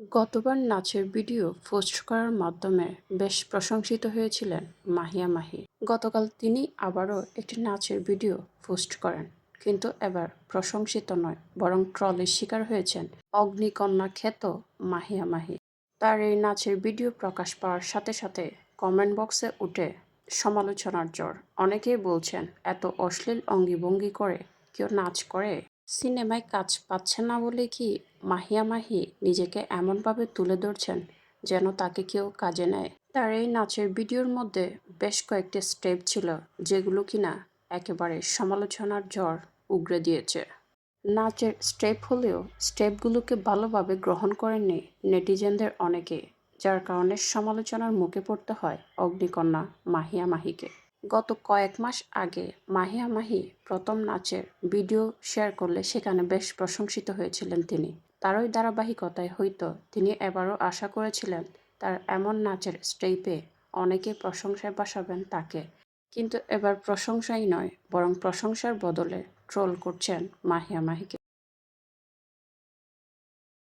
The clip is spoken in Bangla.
গতবার নাচের ভিডিও পোস্ট করার মাধ্যমে বেশ প্রশংসিত হয়েছিলেন মাহিয়া মাহি। গতকাল তিনি আবারও একটি নাচের ভিডিও পোস্ট করেন, কিন্তু এবার প্রশংসিত নয়, বরং ট্রলের শিকার হয়েছেন অগ্নিকন্যা খ্যাত মাহিয়া মাহি। তার এই নাচের ভিডিও প্রকাশ পাওয়ার সাথে সাথে কমেন্ট বক্সে উঠে, সমালোচনার জ্বর। অনেকেই বলছেন, এত অশ্লীল অঙ্গিভঙ্গি করে কেউ নাচ করে? সিনেমায় কাজ পাচ্ছে না বলে কি মাহিয়া মাহি নিজেকে এমনভাবে তুলে ধরছেন যেন তাকে কেউ কাজে নেয়? তার এই নাচের ভিডিওর মধ্যে বেশ কয়েকটি স্টেপ ছিল, যেগুলো কিনা একেবারে সমালোচনার জ্বর উগরে দিয়েছে। নাচের স্টেপ হলেও স্টেপগুলোকে ভালোভাবে গ্রহণ করেননি নেটিজেনদের অনেকে, যার কারণে সমালোচনার মুখে পড়তে হয় অগ্নিকন্যা মাহিয়া মাহিকে। গত কয়েক মাস আগে মাহিয়া মাহি প্রথম নাচের ভিডিও শেয়ার করলে সেখানে বেশ প্রশংসিত হয়েছিলেন তিনি। তারই ধারাবাহিকতায় হয়তো তিনি এবারও আশা করেছিলেন তার এমন নাচের স্টেপে অনেকে প্রশংসায় বাসাবেন তাকে। কিন্তু এবার প্রশংসাই নয়, বরং প্রশংসার বদলে ট্রোল করছেন মাহিয়া মাহিকে